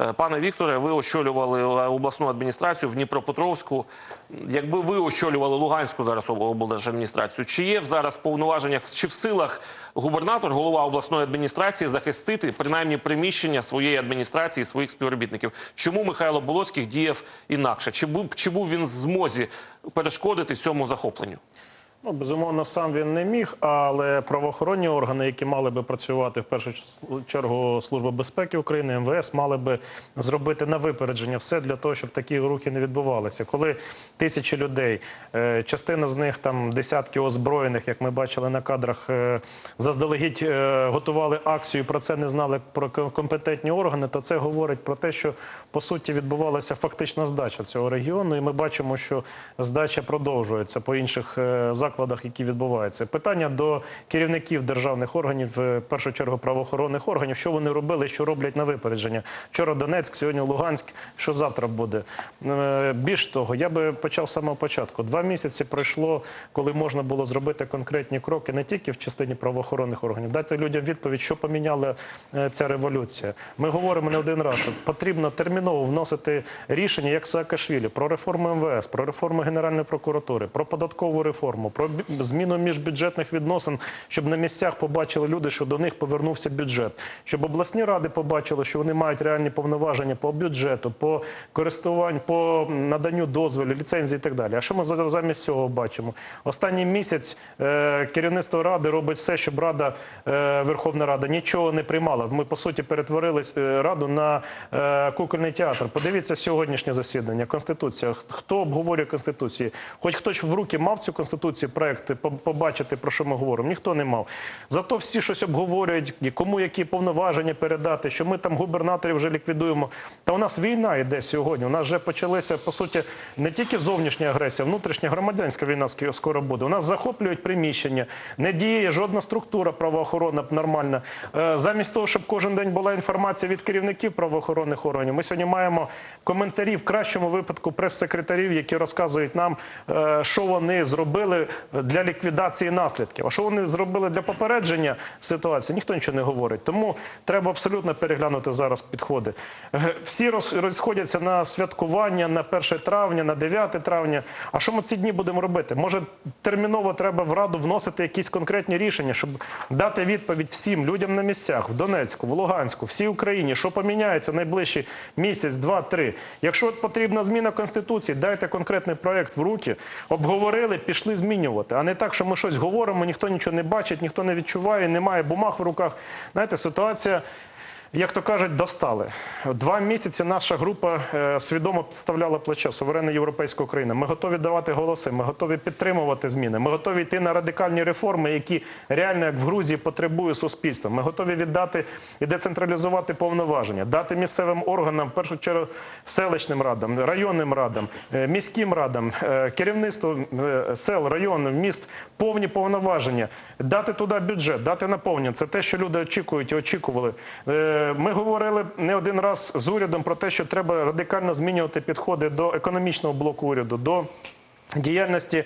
Е, Пане Вікторе, ви очолювали е, обласну адміністрацію в Дніпропетровську. Якби ви очолювали Луганську зараз облдержадміністрацію, чи є зараз в повноваженнях, чи в силах губернатор, голова обласної адміністрації захистити принаймні приміщення своєї адміністрації, своїх співробітників? Чому Михайло Болоцьких діяв інакше? Чи був, чи був він в змозі перешкодити цьому захопленню? Ну, безумовно, сам він не міг, але правоохоронні органи, які мали би працювати в першу чергу Служба безпеки України, МВС, мали би зробити на випередження все для того, щоб такі рухи не відбувалися. Коли тисячі людей, е, частина з них там десятки озброєних, як ми бачили на кадрах, е, заздалегідь е, готували акцію, про це не знали про компетентні органи, то це говорить про те, що по суті відбувалася фактична здача цього регіону, і ми бачимо, що здача продовжується по інших е, закладах, які відбуваються. Питання до керівників державних органів, е, в першу чергу правоохоронних органів, що вони робили, що роблять на випередження. Вчора Донецьк, сьогодні Луганськ. Що завтра буде? Е, Більш того, я би почав з самого початку. Два місяці пройшло, коли можна було зробити конкретні кроки не тільки в частині правоохоронних органів, дати людям відповідь, що поміняла е, ця революція. Ми говоримо не один раз, що потрібно терміново вносити рішення, як Саакашвілі, про реформу МВС, про реформу Генеральної прокуратури, про податкову реформу, про бі- зміну міжбюджетних відносин, щоб на місцях побачили люди, що до них повернувся бюджет, щоб обласні ради побачили, що вони мають реальні повноваження по бюджету, по користуванню, по наданню дозволів, ліцензій і так далі. А що ми за- замість цього бачимо? Останній місяць е, керівництво ради робить все, щоб рада е, Верховна Рада нічого не приймала. Ми по суті перетворились е, раду на е, кукольний театр. Подивіться сьогоднішнє засідання. Конституція. Хто обговорює конституцію? Хоч хтось в руки мав цю конституцію, проекти побачити про що ми говоримо. Ніхто не мав. Зато всі щось обговорюють, кому які повноваження передати, що ми там губернаторів вже ліквідуємо. Та у нас війна йде сьогодні. У нас вже почалися по суті не тільки зовнішня агресія, внутрішня громадянська війна скоро буде. У нас захоплюють приміщення, не діє жодна структура правоохоронна нормальна. Е, Замість того, щоб кожен день була інформація від керівників правоохоронних органів, ми сьогодні маємо коментарі в кращому випадку прес-секретарів, які розказують нам, е, що вони зробили для ліквідації наслідків. А що вони зробили для попередження ситуації, ніхто нічого не говорить. Тому треба абсолютно переглянути зараз підходи. Е, Всі розходяться на святкування на 1 травня, на 9 травня. А що ми ці дні будемо робити? Може, терміново треба в раду вносити якісь конкретні рішення, щоб дати відповідь всім людям на місцях в Донецьку, в Луганську, всій Україні, що поміняється найближчий місяць, два, три. Якщо потрібна зміна конституції, дайте конкретний проект в руки, обговорили, пішли змінювати. А не так, що ми щось говоримо, ніхто нічого не бачить, ніхто не відчуває, немає бумаг в руках. Знаєте, ситуація. Як то кажуть, достали. Два місяці наша група е, свідомо підставляла плече суверенна європейська Україна. Ми готові давати голоси, ми готові підтримувати зміни. Ми готові йти на радикальні реформи, які реально як в Грузії потребує суспільство. Ми готові віддати і децентралізувати повноваження, дати місцевим органам, в першу чергу селищним радам, районним радам, е, міським радам, е, керівництву сел, районів, міст повні повноваження, дати туди бюджет, дати наповнення. Це те, що люди очікують і очікували. Ми говорили не один раз з урядом про те, що треба радикально змінювати підходи до економічного блоку уряду. до Діяльності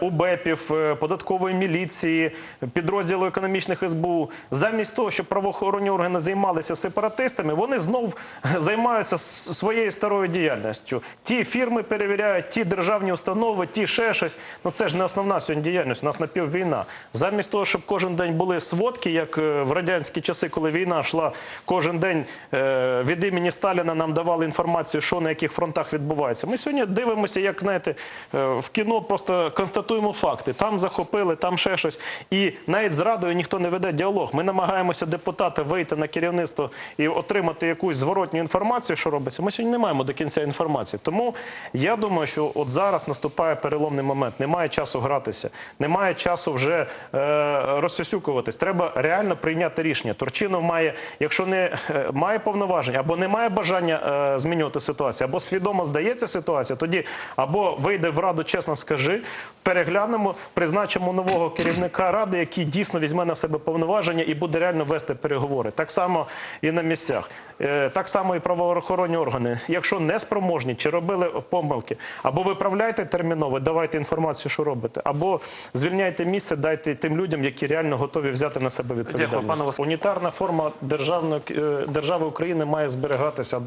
УБЕПів, е, податкової міліції, підрозділу економічних СБУ. Замість того, щоб правоохоронні органи займалися сепаратистами, вони знов займаються своєю старою діяльністю. Ті фірми перевіряють, ті державні установи, ті ще щось. Ну це ж не основна сьогодні діяльність. У нас напіввійна. Замість того, щоб кожен день були сводки, як е, в радянські часи, коли війна йшла, кожен день е, від імені Сталіна нам давали інформацію, що на яких фронтах відбувається. Ми сьогодні дивимося, як знаєте, е, в кіно просто констатуємо факти. Там захопили, там ще щось. І навіть з радою ніхто не веде діалог. Ми намагаємося депутати вийти на керівництво і отримати якусь зворотню інформацію, що робиться. Ми сьогодні не маємо до кінця інформації. Тому я думаю, що от зараз наступає переломний момент. Немає часу гратися, немає часу вже е, розсюсюкуватись. Треба реально прийняти рішення. Турчинов має, якщо не е, має повноважень або не має бажання е, змінювати ситуацію, або свідомо здається ситуація, тоді або вийде в раду, чесно скажи, переглянемо, призначимо нового керівника ради, який дійсно візьме на себе повноваження і буде реально вести переговори. Так само і на місцях. Е, Так само і правоохоронні органи. Якщо не спроможні чи робили помилки, або виправляйте терміново, давайте інформацію, що робите, або звільняйте місце, дайте тим людям, які реально готові взяти на себе відповідальність. пане Василь. Унітарна форма державної е, держави України має зберігатися.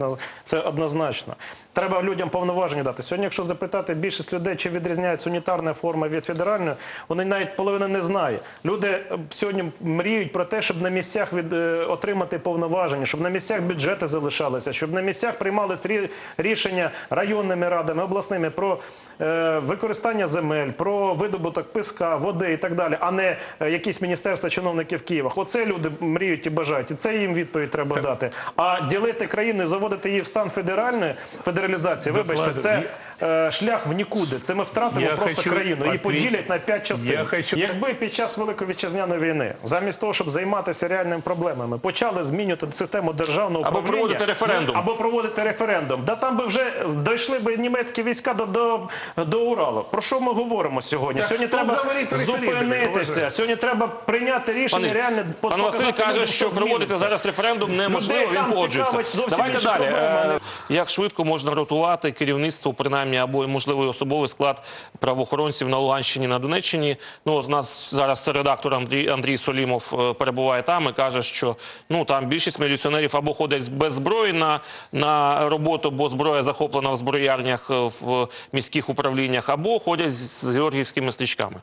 Це однозначно. Треба людям повноваження дати. Сьогодні, якщо запитати більшість людей, чи відрізняється унітарна форма від федеральної, вони навіть половина не знає. Люди е, сьогодні мріють про те, щоб на місцях від е, отримати повноваження, щоб на місцях бюджети залишалися, щоб на місцях приймались рі- рішення районними радами, обласними про е, використання земель, про видобуток піска, води і так далі, а не е, якісь міністерства чиновників Києва. Оце люди мріють і бажають, і це їм відповідь треба дати. А ділити країну, і заводити її в стан федеральної федералізації, вибачте, це е, шлях в нікуди. Це ми втратимо Я просто хочу країну. Її ответить. поділять на п'ять частин. Я хочу- Якби під час Великої вітчизняної війни, замість того, щоб займатися реальними проблемами, почали змінювати систему державного Або управління, проводити референдум. або проводити референдум, да там би вже дійшли би німецькі війська до, до, до Уралу. Про що ми говоримо сьогодні? Так сьогодні треба говорить референдум, зупинитися. Сьогодні треба прийняти рішення реально по- пан Василь показати каже, людям, що проводити зміниться. зараз референдум неможливо. Людей там Він погоджується. цікавить зовсім Давайте інші далі. проблеми, а не- Е, Як швидко можна ротувати керівництво, принаймні, або можливий особовий склад правоохоронців на Луганщині, на Донеччині? Ну, от нас зараз редактор Андрій, Андрій Солімов е, перебуває там і каже, що ну там більшість міліціонерів або ходять без зброї на, на роботу, бо зброя захоплена в зброярнях е, в міських управліннях, або ходять з георгіївськими стрічками.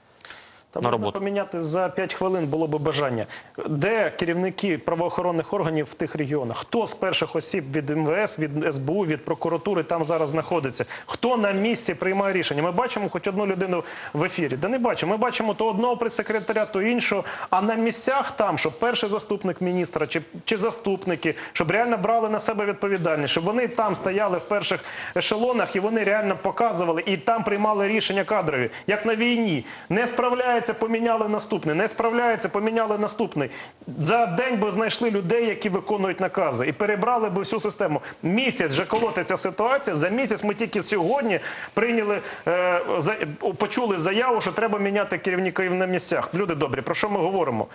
Та на можна роботу. поміняти за 5 хвилин було б бажання. Де керівники правоохоронних органів в тих регіонах? Хто з перших осіб від МВС, від СБУ, від прокуратури там зараз знаходиться? Хто на місці приймає рішення? Ми бачимо хоч одну людину в ефірі. Да не бачимо. Ми бачимо то одного прес-секретаря, то іншого. А на місцях там, щоб перший заступник міністра чи, чи заступники, щоб реально брали на себе відповідальність, щоб вони там стояли в перших ешелонах і вони реально показували і там приймали рішення кадрові, як на війні. Не справляється, поміняли наступний. Не справляється, поміняли наступний. За день би знайшли людей, які виконують накази, і перебрали би всю систему. Місяць вже колотиться ситуація. За місяць ми тільки сьогодні прийняли, е, за, почули заяву, що треба міняти керівників на місцях. Люди добрі, про що ми говоримо?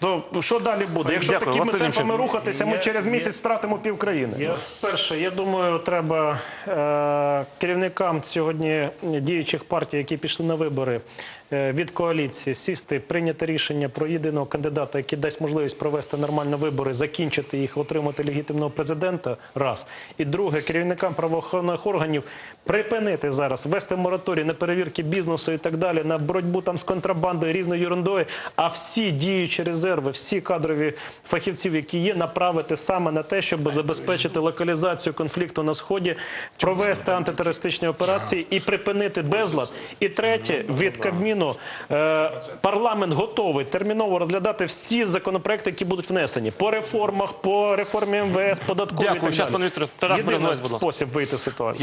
То що далі буде? Якщо Дякую, такими Василь темпами Німченко. рухатися, ми Я- через я- місяць втратимо пів країни. Я- Перше, я думаю, треба е, керівникам сьогодні діючих партій, які пішли на вибори від коаліції, сісти, прийняти рішення про єдиного кандидата, який дасть можливість провести нормальні вибори, закінчити їх, отримати легітимного президента. Раз і друге, керівникам правоохоронних органів припинити зараз, ввести мораторій на перевірки бізнесу і так далі, на боротьбу там з контрабандою, різною ерундою, а всі діючі резерви, всі кадрові фахівців, які є, направити саме на те, щоб забезпечити локалізацію конфлікту на сході, провести антитерористичні операції і припинити безлад. І третє від Кабміну е, парламент готовий терміново розглядати всі законопроекти, які будуть внесені по реформах, по реформі МВС, податковій. і Дякую. так Щас, далі. пане Вікторе, Тарас Єдиний Березовець, будь ласка. спосіб вийти з ситуації.